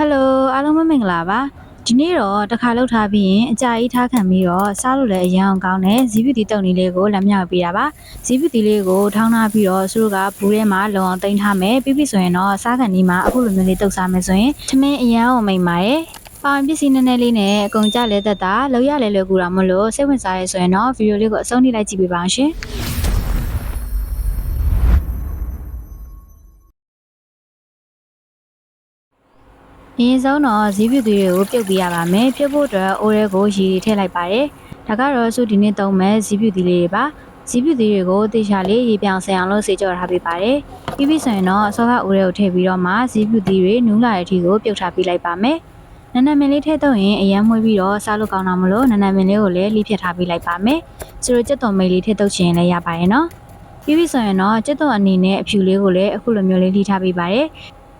ဟယ်လိုအားလုံးပဲမင်္ဂလာပါဒီနေ့တော့တစ်ခါလောက်ထားပြီးရင်အကြာကြီးထားခံပြီးတော့စားလို့လည်းအရန်အောင်ကောင်းတဲ့ဇီးပူတီတုံလေးလေးကိုလက်မြောက်ပေးတာပါဇီးပူတီလေးကိုထောင်းထားပြီးတော့သူတို့ကဘူးထဲမှာလုံအောင်တင်ထားမယ်ပြီးပြီဆိုရင်တော့စားကန်ဒီမှာအခုလိုမျိုးလေးတုပ်စားမယ်ဆိုရင်ထမင်းအရန်အောင်မိန်ပါရဲ့ပေါင်ပစ္စည်းနည်းနည်းလေးနဲ့အကုန်ကြလဲသက်တာလောက်ရလဲလွယ်ကူတာမလို့စိတ်ဝင်စားရဲဆိုရင်တော့ဗီဒီယိုလေးကိုအဆုံးထိလိုက်ကြည့်ပေးပါအောင်ရှင် ရင်ဆုံးတော့ဇီးပြူသွေးတွေကိုပြုတ်ပြရပါမယ်ပြုတ်ဖို့အတွက်အိုးရဲကိုရေထည့်လိုက်ပါတယ်ဒါကတော့စုဒီနေ့သုံးမဲ့ဇီးပြူသီးလေးတွေပါဇီးပြူသီးတွေကိုတေချာလေးရေပြောင်ဆင်အောင်လို့စေကြောထားပေးပါတယ်ပြီးပြီဆိုရင်တော့အစောကအိုးရဲကိုထည့်ပြီးတော့မှဇီးပြူသီးတွေနူးလာတဲ့အထိကိုပြုတ်ထားပေးလိုက်ပါမယ်နနမင်းလေးထည့်တော့ရင်အရန်မွေးပြီးတော့စားလို့ကောင်းတာမလို့နနမင်းလေးကိုလည်းလိဖြတ်ထားပေးလိုက်ပါမယ်ဆိုတော့ကြက်သွန်မိတ်လေးထည့်တော့ချင်လည်းရပါရဲ့နော်ပြီးပြီဆိုရင်တော့ကြက်သွန်အနေနဲ့အဖြူလေးကိုလည်းအခုလိုမျိုးလေးလိထားပေးပါတယ်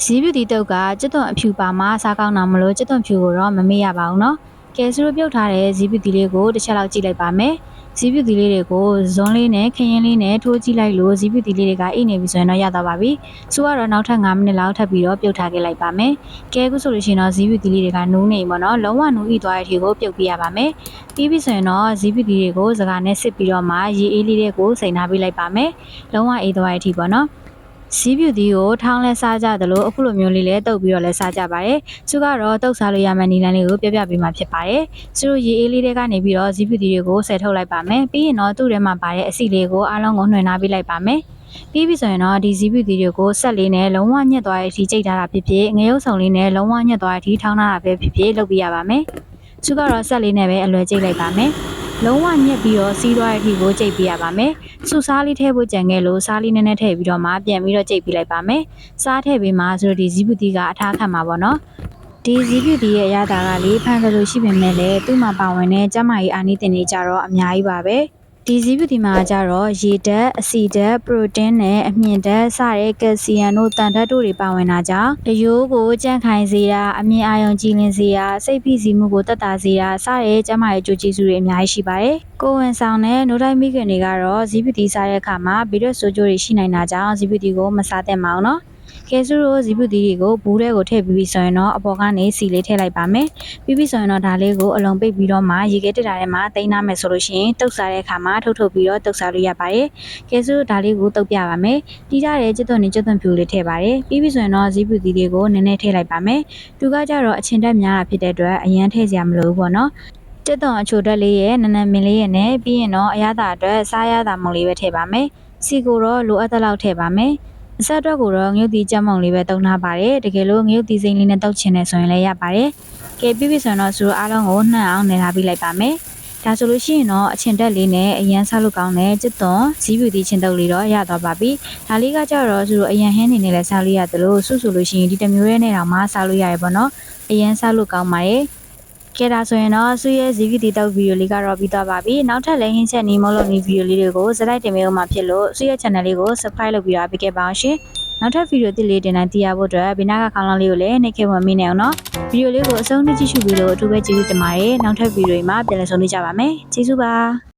ဈေးပြူတီတုတ်ကကျွတ်သွန်အဖြူပါမှာစားကောင်းတာမလို့ကျွတ်သွန်ဖြူကိုတော့မမေ့ရပါဘူးနော်ကဲဆူပြုတ်ထားတဲ့ဈေးပြူတီလေးကိုတစ်ချက်လောက်ကြည့်လိုက်ပါမယ်ဈေးပြူတီလေးတွေကိုဇွန်လေးနဲ့ခရင်လေးနဲ့ထိုးကြည့်လိုက်လို့ဈေးပြူတီလေးတွေကအိတ်နေပြီဆိုရင်တော့ရသွားပါပြီ။ဆိုကတော့နောက်ထပ်5မိနစ်လောက်ထပ်ပြီးတော့ပြုတ်ထားခဲ့လိုက်ပါမယ်။ကဲအခုဆိုလို့ရှိရင်တော့ဈေးပြူတီလေးတွေကနူးနေပါတော့လုံးဝနူးဤသွားတဲ့အထိကိုပြုတ်ပြရပါမယ်။ပြီးပြီဆိုရင်တော့ဈေးပြူတီတွေကိုစကားနဲ့စစ်ပြီးတော့မှရေအေးလေးတွေကိုစိန်ထားပေးလိုက်ပါမယ်။လုံးဝအေးသွားတဲ့အထိပေါ့နော်။ စီးပြူသီးကိုထောင်းလဲစားကြသလိုအခုလိုမျိုးလေးလည်းတုပ်ပြီးတော့လဲစားကြပါတယ်။သူကတော့တုပ်စားလို့ရမယ့်နည်းလမ်းလေးကိုပြပြပေးမှာဖြစ်ပါတယ်။သူတို့ရေအေးလေးတွေကနေပြီးတော့ဇီးပြူသီးတွေကိုဆယ်ထုတ်လိုက်ပါမယ်။ပြီးရင်တော့သူ့ထဲမှာပါတဲ့အစီလေးကိုအားလုံးကိုနှွှင်ထားပေးလိုက်ပါမယ်။ပြီးပြီဆိုရင်တော့ဒီဇီးပြူသီးတွေကိုဆက်လေးနဲ့လုံးဝညက်သွားတဲ့အထိကြိတ်ထားတာဖြစ်ဖြစ်ငရုပ်ဆောင်လေးနဲ့လုံးဝညက်သွားတဲ့အထိထောင်းထားတာပဲဖြစ်ဖြစ်လုပ်ပြရပါမယ်။သူကတော့ဆက်လေးနဲ့ပဲအလွယ်ကြိတ်လိုက်ပါမယ်။ လုံးဝညက်ပြီးတော့စီးသွားတဲ့အထိကိုကြိတ်ပြရပါမယ်။စူစားလေးထည့်ဖို့ကြံခဲ့လို့စားလေးနည်းနည်းထည့်ပြီးတော့မှပြန်ပြီးတော့ကြိတ်ပြလိုက်ပါမယ်။စားထည့်ပြီးမှဆိုတော့ဒီဇီးပူတီကအထားခံမှာပေါ့နော်။ဒီဇီးပူတီရဲ့အရသာကလေးဖန်သလိုရှိပေမဲ့လည်းသူ့မှာပါဝင်တဲ့ကျမကြီးအာနိသင်တွေကြတော့အများကြီးပါပဲ။ ဒီဇီးပူတီမှာကြတော့ရေဓာတ်အဆီဓာတ်ပရိုတင်းနဲ့အမြင့်ဓာတ်စတဲ့ကယ်ဆီယမ်တို့တန်ဓာတ်တို့တွေပါဝင်တာကြောင့်အယိုးကိုကြန့်ခိုင်စေတာအမြင့်အာရုံကြည်လင်စေတာစိတ်ဖိစီးမှုကိုတက်တာစေတာစတဲ့ကျမရဲ့ကြိုးကျေးဇူးတွေအများကြီးရှိပါတယ်။ကိုယ်ဝန်ဆောင်တဲ့နိုးတိုင်းမိခင်တွေကတော့ဇီးပူတီစားတဲ့အခါမှာဗီဒီယိုဆိုကြိုးတွေရှိနိုင်တာကြောင့်ဇီးပူတီကိုမစားသင့်ပါဘူးနော်။ ကဲဆူတို့ဇီပူတီတွေကိုဘူးထဲကိုထည့်ပြီးပြီဆိုရင်တော့အပေါ်ကနေစီလေးထည့်လိုက်ပါမယ်ပြီးပြီဆိုရင်တော့ဒါလေးကိုအလုံးပိတ်ပြီးတော့မှရေခဲတက်တာထဲမှာတိန်းထားမယ်ဆိုလို့ရှိရင်တုပ်စားတဲ့အခါမှာထုတ်ထုတ်ပြီးတော့တုပ်စားလို့ရပါတယ်ကဲဆူတို့ဒါလေးကိုတုပ်ပြပါမယ်တီးကြတဲ့ကျွတ်သွန်နေကျွတ်သွန်ဖြူလေးထည့်ပါတယ်ပြီးပြီဆိုရင်တော့ဇီပူတီတွေကိုနည်းနည်းထည့်လိုက်ပါမယ်သူကကြတော့အချင်းတက်များတာဖြစ်တဲ့အတွက်အရန်ထည့်စရာမလိုဘူးပေါ့နော်တက်သွန်အချိုတက်လေးရဲ့နန်းနန်းမင်းလေးရဲ့နဲ့ပြီးရင်တော့အရသာအတွက်စားရတာမုံလေးပဲထည့်ပါမယ်စီကိုတော့လိုအပ်တဲ့လောက်ထည့်ပါမယ် အဆက်အတွက်ကိုတော့ငရုတ်တီကြက်မောင်လေးပဲတုံထားပါတယ်တကယ်လို့ငရုတ်တီစိမ့်လေးနဲ့တောက်ချင်တယ်ဆိုရင်လည်းရပါတယ်ကဲပြီးပြီဆိုရင်တော့သူတို့အားလုံးကိုနှံ့အောင်နေထားပြီးလိုက်ပါမယ်ဒါဆိုလို့ရှိရင်တော့အချင်တက်လေးနဲ့အရန်စားလို့ကောင်းတဲ့ကျွတ်သွန်ဇီးပြူတီချင်းတုပ်လေးတော့ရသွားပါပြီဒါလေးကကြတော့သူတို့အရန်ဟင်းနေနဲ့လည်းစားလို့ရတယ်လို့စုဆိုလို့ရှိရင်ဒီတစ်မျိုးရဲ့နဲ့တော့မစားလို့ရတယ်ပေါ့နော်အရန်စားလို့ကောင်းပါတယ် ကဲဒါဆိုရင်တော့သူ့ရဲ့ဇီဗီတီတောက်ဗီဒီယိုလေးကတော့ပြီးသွားပါပြီနောက်ထပ်လည်းဟင်းချက်နီးမလို့နီဗီဒီယိုလေးတွေကိုစလိုက်တင်ပေးဦးမှာဖြစ်လို့သူ့ရဲ့ channel လေးကို subscribe လုပ်ပြီးတော့ပေးခဲ့ပါအောင်ရှင်နောက်ထပ်ဗီဒီယိုတစ်လေးတင်တိုင်းသိရဖို့အတွက်ဘေးနားကခေါင်းလောင်းလေးကိုလည်းနှိပ်ခဲ့ဝင်မိနေအောင်နော်ဗီဒီယိုလေးကိုအဆုံးထိကြည့်ရှုပြီးလို့အထူးပဲကျေးဇူးတင်ပါတယ်နောက်ထပ်ဗီဒီယိုမှာပြန်လည်ဆုံတွေ့ကြပါမယ်ကျေးဇူးပါ